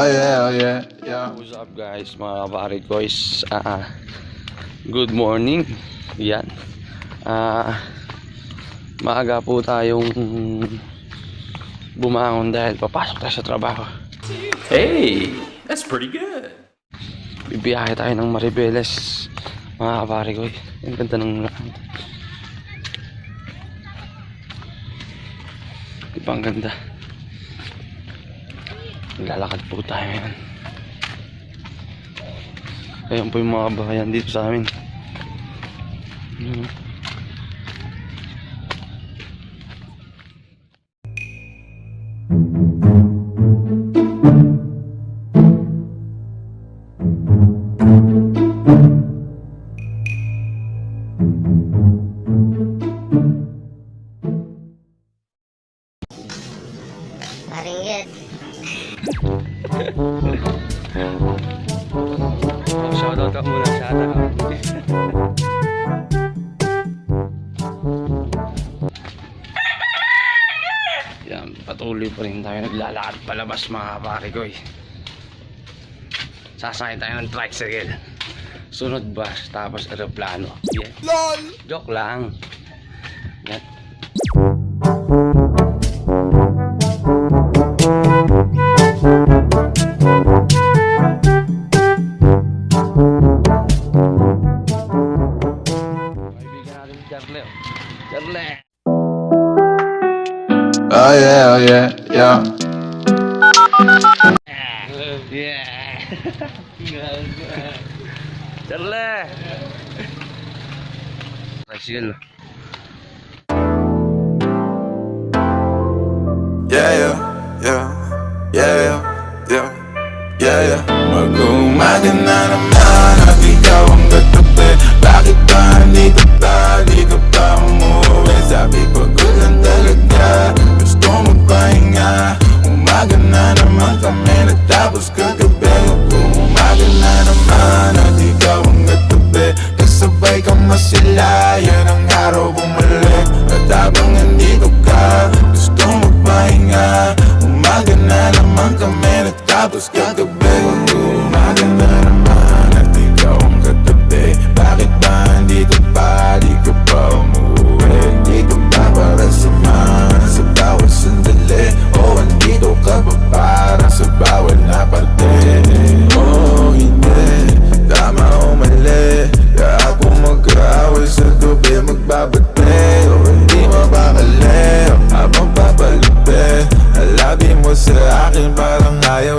Oh yeah, oh yeah, yeah. What's up guys, mga kapare guys? Ah, ah. good morning. Yan. Ah, maaga po tayong bumangon dahil papasok tayo sa trabaho. Hey, that's pretty good. Bibiyahe tayo ng Maribeles, mga kapare ko. Ang ganda ng lakad. Diba ang ganda? Lalakad po tayo ngayon. Ayan po yung mga bahayan dito sa amin. Yun. Maringgit. Ka muna sa ata. Yan, patuloy pa rin tayo naglalakad palabas mga pare ko eh. Sasakay tayo ng tricycle. Sunod bus, tapos aeroplano. Yeah. LOL! Joke lang. Charlie. Tricycle. Yeah, yeah, yeah, yeah, yeah, yeah, yeah, yeah. Mag-umaga na naman at ikaw ang katabi Bakit ba nandito ka? Di ka pa umuwi Sabi pagod lang talaga Gusto magpahinga Umaga na naman kami Natapos kagabi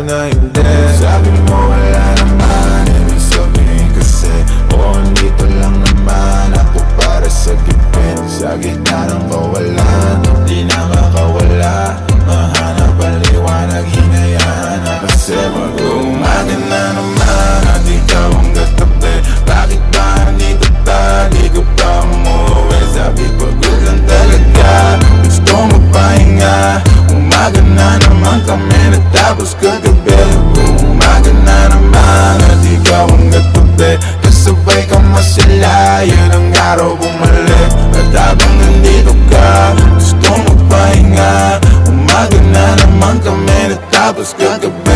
Parang ayaw Natapos kagabi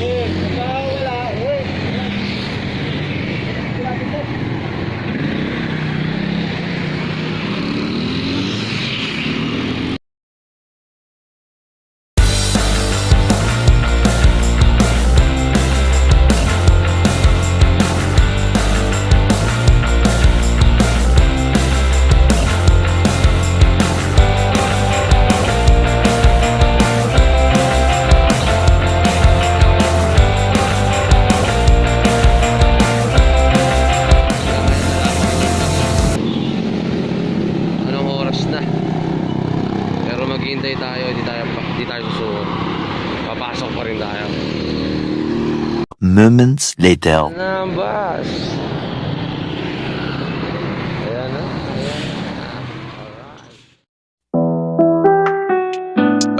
Eh, wala, eh. Moments later.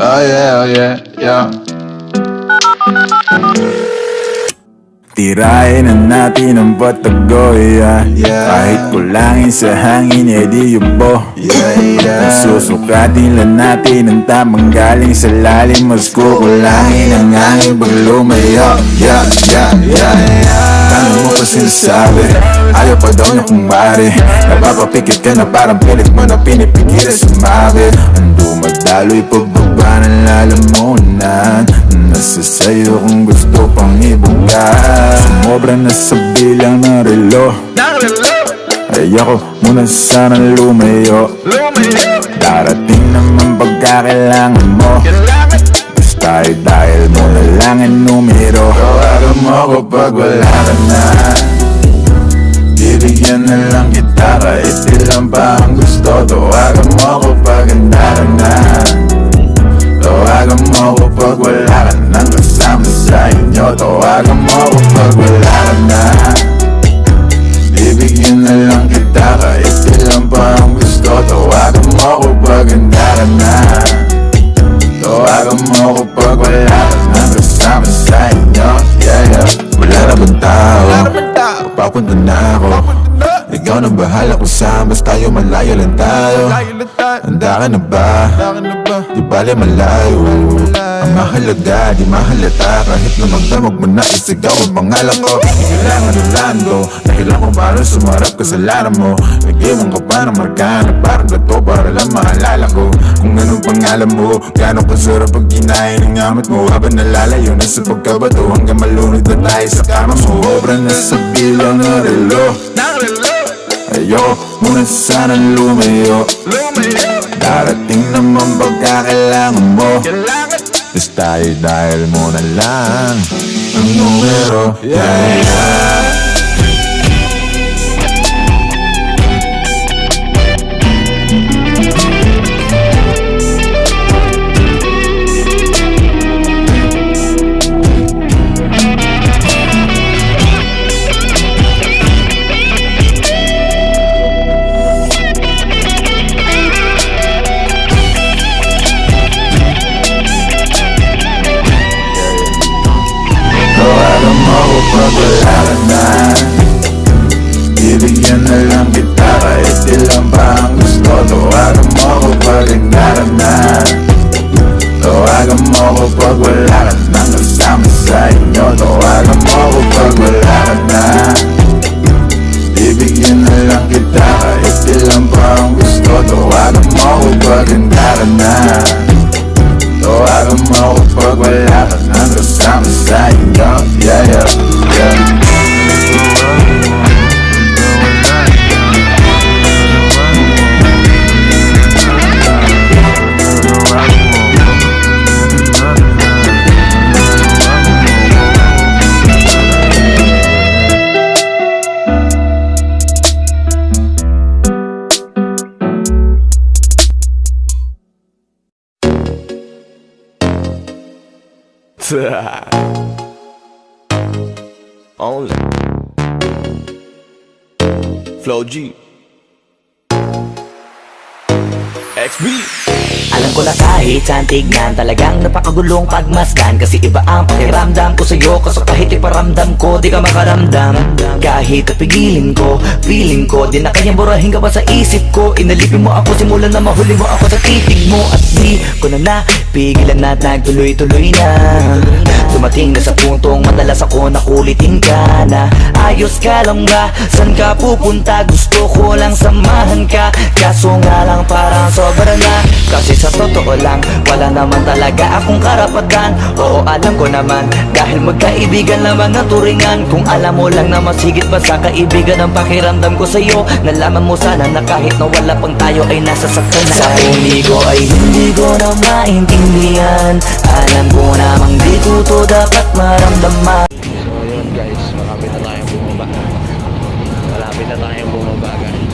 Oh yeah, oh yeah, yeah. Tirahin na natin ang batagoy yeah. Kahit kulangin sa hangin, edi yubo Yeah, yeah. Susukatin lang natin ang tamang galing sa lalim Mas kukulangin ang hangin pag lumayo Yeah, yeah, yeah, yeah pa sinasabi? Ayaw pa daw na kumari. Napapapikit ka na parang pilit mo na pinipigil. Sumabi Ang dumadaloy pagbaba ng lalamunan. Nasa sayo kung gusto pang ibuga Sumobra na sa bilang ng relo. Ay ako muna sana lumayo. Darating naman pagkakailangan mo. Basta ay dahil mo na lang ang numero Tawagan mo ako pag wala ka na. Bibigyan na lang kita kahit ilan pa ang gusto. Tawagan mo ako pag handa Papunta na ako Ikaw na bahala kung saan Basta tayo. Malayo lang tayo. Handa ka na ba? Di bale malayo. Ang mahalaga, di mahalata. Kahit na magdamag mo na isigaw ang pangalan ko. Di kailangan ng lando Dahil ako parang sumarap kasalanan mo. Nag-iwan ka pa ng marka na parang gato Para lang maalala ko. Kung anong pangalan mo Gano'ng kasarap pag kinain ng gamit mo. Habang nalalayo na sa pagkabato Hanggang malunod na tayo sa kama mo. Obra na sa bilang ng relo Ayoko muna sanang lumayo. Darating naman pagkakailangan mo. Basta ay dahil mo na lang. Ang numero. Yeah, yeah ilan pa ang gusto Tawagan mo ako pag handa ka na Tawagan mo ako pag wala ka nang kasama sa inyo Yeah, yeah, yeah Only. Flow G. XB. Alam ko na kahit saan tignan Talagang napakagulong pagmasdan. Kasi iba ang pakiramdam ko sa'yo Kaso kahit iparamdam ko Di ka makaramdam. Kahit pipigilin ko Feeling ko Di na kayang burahin ka pa sa isip ko. Inalipin mo ako Simulan na mahuli mo ako sa titig mo. At di ko na napigilan na Nagtuloy-tuloy na Dumating na sa puntong Madalas ako nakulitin. Ka na Ayos ka lang ba? San ka pupunta? Gusto ko lang samahan ka. Kaso nga lang parang sobra na. Kasi sa totoo lang Wala naman talaga akong karapatan. Oo alam ko naman Dahil magkaibigan lang mga turingan. Kung alam mo lang na masigit pa sa kaibigan Ang pakiramdam ko sa'yo Nalaman mo sana na kahit na wala pang tayo Ay nasasaktan na. Sa huli ko ay hindi ko na maintindihan Alam ko namang di ko to dapat maramdaman So yun guys, malapit na tayong bumaba. Malapit na tayong bumaba guys.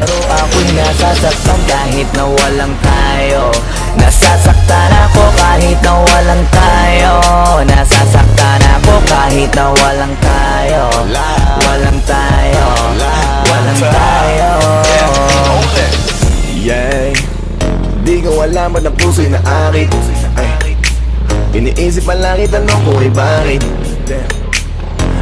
Pero ako'y nasasaktan kahit na walang tayo Nasasaktan ako kahit na walang tayo alam ba't ang puso'y naakit. Ay, Iniisip pa lang itanong ko ay bakit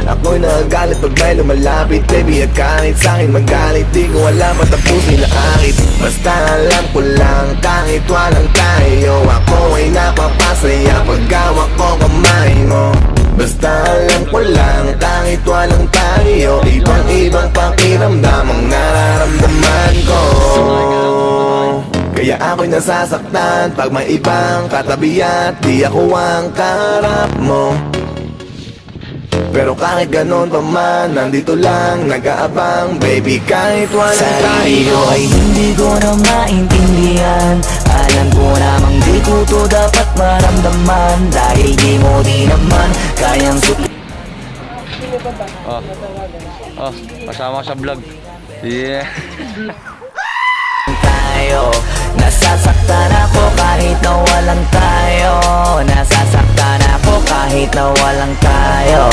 Ako'y nagagalit pag may lumalapit. Baby at kahit sa'kin magalit Di ko alam at ang puso'y naakit. Basta alam ko lang kahit walang tayo Ako ay napapasaya pag hawak ko kamay mo. Basta alam ko lang kahit walang tayo Ibang ibang pakiramdam ang nararamdaman ko kaya ako'y nasasaktan Pag may ibang katabi at di ako ang karap mo Pero kahit ganon pa man Nandito lang nag-aabang Baby kahit walang Sarili tayo ay hindi ko na maintindihan Alam ko namang di ko to dapat maramdaman Dahil di mo di naman kayang sut Oh. Oh, kasama ka sa vlog. Yeah. Nasasaktan ako kahit na walang tayo Nasasaktan ako kahit na walang tayo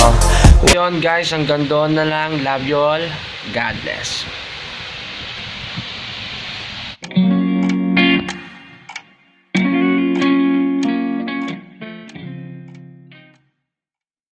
Yun guys, hanggang doon na lang. Love you all. God bless.